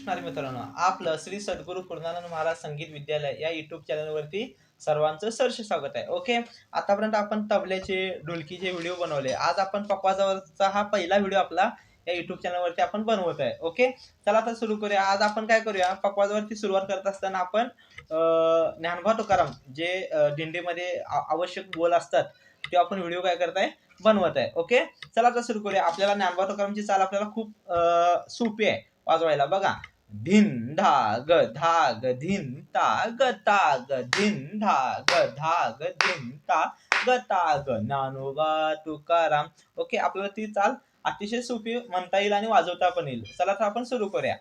नमस्कार मित्रांनो आपलं श्री सद्गुरू पूर्णानंद महाराज संगीत विद्यालय या युट्यूब चॅनलवरती सर्वांचं सरसे स्वागत आहे. ओके आतापर्यंत आपण तबल्याचे ढोलकीचे व्हिडिओ बनवले. आज आपण पकवाजावरचा हा पहिला व्हिडिओ आपला या युट्यूब चॅनलवरती आपण बनवत आहे. ओके चला आता सुरू करूया. आज आपण काय करूया? पकवाजावरती सुरुवात करत असताना आपण ज्ञानभा तुकाराम जे दिंडीमध्ये आवश्यक बोल असतात ते आपण व्हिडिओ काय करताय? बनवत आहे. ओके चला आता सुरू करूया. आपल्याला ज्ञानभा तुकारामची चाल आपल्याला खूप सोपी आहे वाजवायला. बघा. धिन धा ग धा ग धिन ता ग ग धिन धा ग धिन ता ग नानोबा ग तुकाराम. ओके आपल्याला ती चाल. अतिशय सोपी म्हणता येईल आणि वाजवता पण येईल. चला तर आपण सुरू करूया.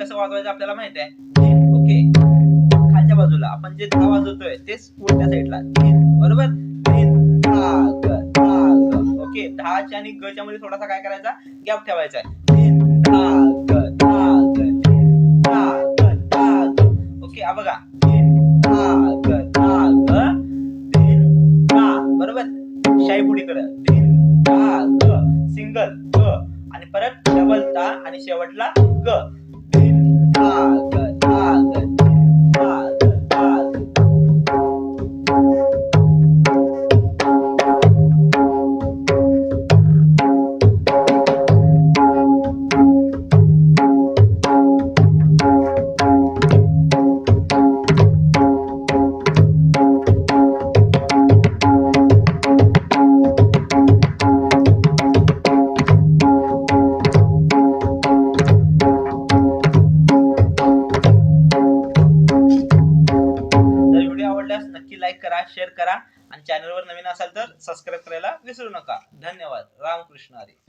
कसं वाजवायचं आपल्याला माहीत आहे? ओके. खालच्या बाजूला. आपण जे दहा वाजवतोय तेच उलट्या साईडला बरोबर? ओके. दहाच्या आणि गच्या मध्ये थोडासा काय करायचा? गॅप ठेवायचा आहे. ओके बघा. बरोबर? शाही पुढीकडे धिन सिंगल ग. आणि परत डबल ता आणि शेवटला ग. नक्की लाईक करा शेअर करा. आणि चॅनलवर नवीन असाल तर सबस्क्राईब करायला विसरू नका. धन्यवाद. रामकृष्ण हरी.